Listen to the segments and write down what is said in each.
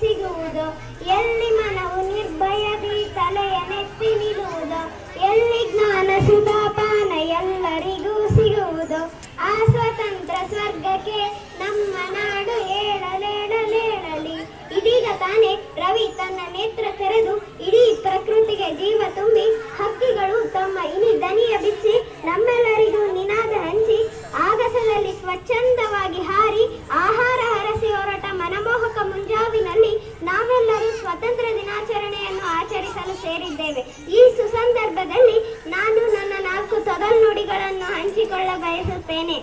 ಸಿಗುವುದೋ. ಎಲ್ಲಿ ಮನವು ನಿರ್ಭಯದಿ ತಲೆಯ ನೆತ್ತಿ ನಿಲ್ಲುವುದು. ಎಲ್ಲಿ ಜ್ಞಾನ ಸುಧಾಪಾನ ಎಲ್ಲರಿಗೂ ಸಿಗುವುದು. ಆ ಸ್ವತಂತ್ರ ಸ್ವರ್ಗಕ್ಕೆ ನಮ್ಮ ನಾಡು ಏಳಲೇಳಲೇಳಲಿ. ಇದೀಗ ತಾನೇ ರವಿ ತನ್ನ ನೇತ್ರ ತೆರೆದು ಇಡೀ ಪ್ರಕೃತಿಗೆ ಜೀವ ತುಂಬಿ ಹಕ್ಕಿಗಳು ತಮ್ಮ ಇನಿ ದನಿಯ ಬಿಚ್ಚಿ ನಮ್ಮೆಲ್ಲರಿಗೂ ನಿನಾದ ಹಂಚಿ ಆಗಸದಲ್ಲಿ ಸ್ವಚ್ಛಂದವಾಗಿ ಈ ಸುಸಂದರ್ಭದಲ್ಲಿ ನಾನು ನನ್ನ ನಾಲ್ಕು ತೊದಲ್ ನುಡಿಗಳನ್ನು ಹಂಚಿಕೊಳ್ಳ ಬಯಸುತ್ತೇನೆ.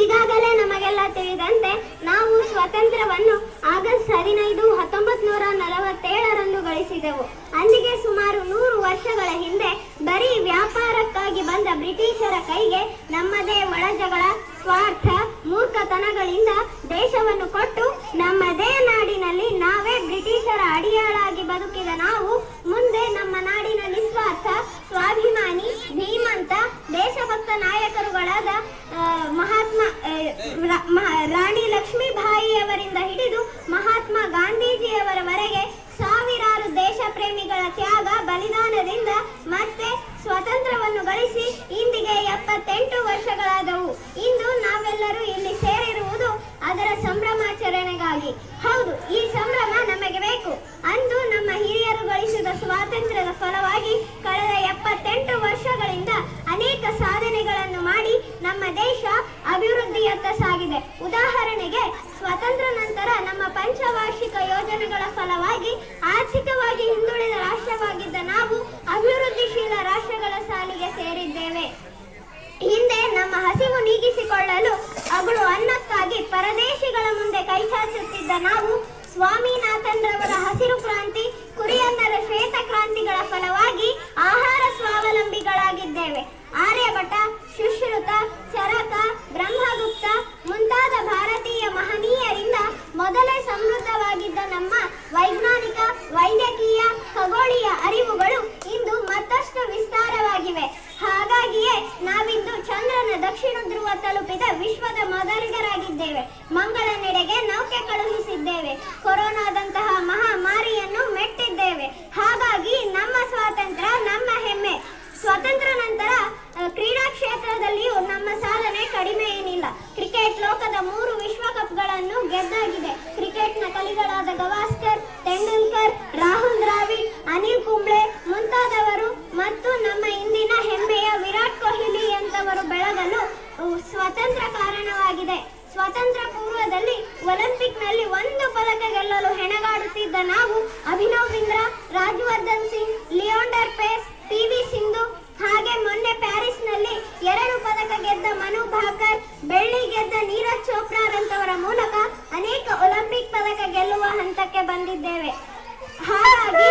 ಈಗಾಗಲೇ ನಮಗೆಲ್ಲ ತಿಳಿದಂತೆ ನಾವು ಸ್ವಾತಂತ್ರ್ಯವನ್ನು ಆಗಸ್ಟ್ ಹದಿನೈದು ಹತ್ತೊಂಬತ್ತು ನೂರ ನಲವತ್ತೇಳರಂದು ಗಳಿಸಿದೆವು. ಅಲ್ಲಿಗೆ ಸುಮಾರು ನೂರು ವರ್ಷಗಳ ಹಿಂದೆ ಬರೀ ವ್ಯಾಪಾರಕ್ಕಾಗಿ ಬಂದ ಬ್ರಿಟಿಷರ ಕೈಗೆ ನಮ್ಮದೇ ಒಳಜಗಳ ಸ್ವಾರ್ಥ ಮೂರ್ಖತನಗಳಿಂದ ದೇಶವನ್ನು ಕೊಟ್ಟು ನಮ್ಮದೇ ನಾಡಿನಲ್ಲಿ ನಾವೇ ಬ್ರಿಟಿಷರ ಅಡಿಯಾಳಾಗಿ ಬದುಕಿದ ನಾವು ಮುಂದೆ ನಮ್ಮ ನಾಡಿನ ನಿಸ್ವಾರ್ಥ, ಸ್ವಾಭಿಮಾನಿ, ಧೀಮಂತ, ದೇಶಭಕ್ತ ನಾಯಕರುಗಳಾದ ಮಹಾತ್ಮ ರಾಣಿ ಲಕ್ಷ್ಮೀಬಾಯಿಯವರಿಂದ ಹಿಡಿದು ಮಹಾತ್ಮ ಗಾಂಧೀಜಿಯವರವರೆಗೆ ಸಾವಿರಾರು ದೇಶ ಪ್ರೇಮಿಗಳ ತ್ಯಾಗ, ಬಲಿದಾನದಿಂದ ಸಾಗಿದೆ. ಉದಾಹರಣೆಗೆ ಸ್ವತಂತ್ರ ನಂತರ ನಮ್ಮ ಪಂಚವಾರ್ಷಿಕ ಯೋಜನೆಗಳ ಫಲವಾಗಿ ಆರ್ಥಿಕವಾಗಿ ಹಿಂದುಳಿದ ರಾಷ್ಟ್ರವಾಗಿದ್ದ ನಾವು ಅಭಿವೃದ್ಧಿಶೀಲ ರಾಷ್ಟ್ರಗಳ ಸಾಲಿಗೆ ಸೇರಿದ್ದೇವೆ. ಹಿಂದೆ ನಮ್ಮ ಹಸಿವು ನೀಗಿಸಿಕೊಳ್ಳಲು ಅಗಳು ಅನ್ನಕ್ಕಾಗಿ ಪರದೇಶಿಗಳ ಮುಂದೆ ಕೈಚಾಚುತ್ತಿದ್ದ ನಾವು ಸ್ವಾಮಿನಾಥನ್ ರವರ ಹಸಿರು ಕ್ರಾಂತಿ ತಲುಪಿದ ವಿಶ್ವದ ಮೊದಲಿಗರಾಗಿದ್ದೇವೆ. ಮಂಗಳನೆಡೆಗೆ ನೌಕೆ ಕಳುಹಿಸಿದ್ದೇವೆ. ಕೊರೋನಾದಂತಹ ಮಹಾಮಾರಿಯನ್ನು ಮೆಟ್ಟಿದ್ದೇವೆ. ಹಾಗಾಗಿ ನಮ್ಮ ಸ್ವಾತಂತ್ರ್ಯ, ನಮ್ಮ ಹೆಮ್ಮೆ. ಸ್ವಾತಂತ್ರ್ಯ ನಂತರ ಕ್ರೀಡಾ ಕ್ಷೇತ್ರದಲ್ಲಿಯೂ ನಮ್ಮ ಸಾಧನೆ ಕಡಿಮೆ ಏನಿಲ್ಲ. ಕ್ರಿಕೆಟ್ ಲೋಕದ ಮೂರು ವಿಶ್ವಕಪ್ಗಳನ್ನು ಗೆದ್ದಾಗಿದೆ. ಕ್ರಿಕೆಟ್ನ ಕಲಿಗಳಾದ ಗವಾಸ್ಕರ್ ಸ್ವತಂತ್ರ ಕಾರಣವಾಗಿದೆ. ಸ್ವತಂತ್ರ ಪೂರ್ವದಲ್ಲಿ ಒಲಿಂಪಿಕ್ನಲ್ಲಿ ಒಂದು ಪದಕ ಗೆಲ್ಲಲು ಹೆಣಗಾಡುತ್ತಿದ್ದ ನಾವು ಅಭಿನವ್ ಬಿಂದ್ರಾ ರಾಜವರ್ಧನ್ ಸಿಂಗ್, ಲಿಯೋಂಡರ್ ಪೇಸ್ ಪಿ ವಿ ಸಿಂಧು, ಹಾಗೆ ಮೊನ್ನೆ ಪ್ಯಾರಿಸ್ನಲ್ಲಿ ಎರಡು ಪದಕ ಗೆದ್ದ ಮನು ಭಾಕರ್, ಬೆಳ್ಳಿ ಗೆದ್ದ ನೀರಜ್ ಚೋಪ್ರಾರಂತವರ ಮೂಲಕ ಅನೇಕ ಒಲಿಂಪಿಕ್ ಪದಕ ಗೆಲ್ಲುವ ಹಂತಕ್ಕೆ ಬಂದಿದ್ದೇವೆ. ಹಾಗಾಗಿ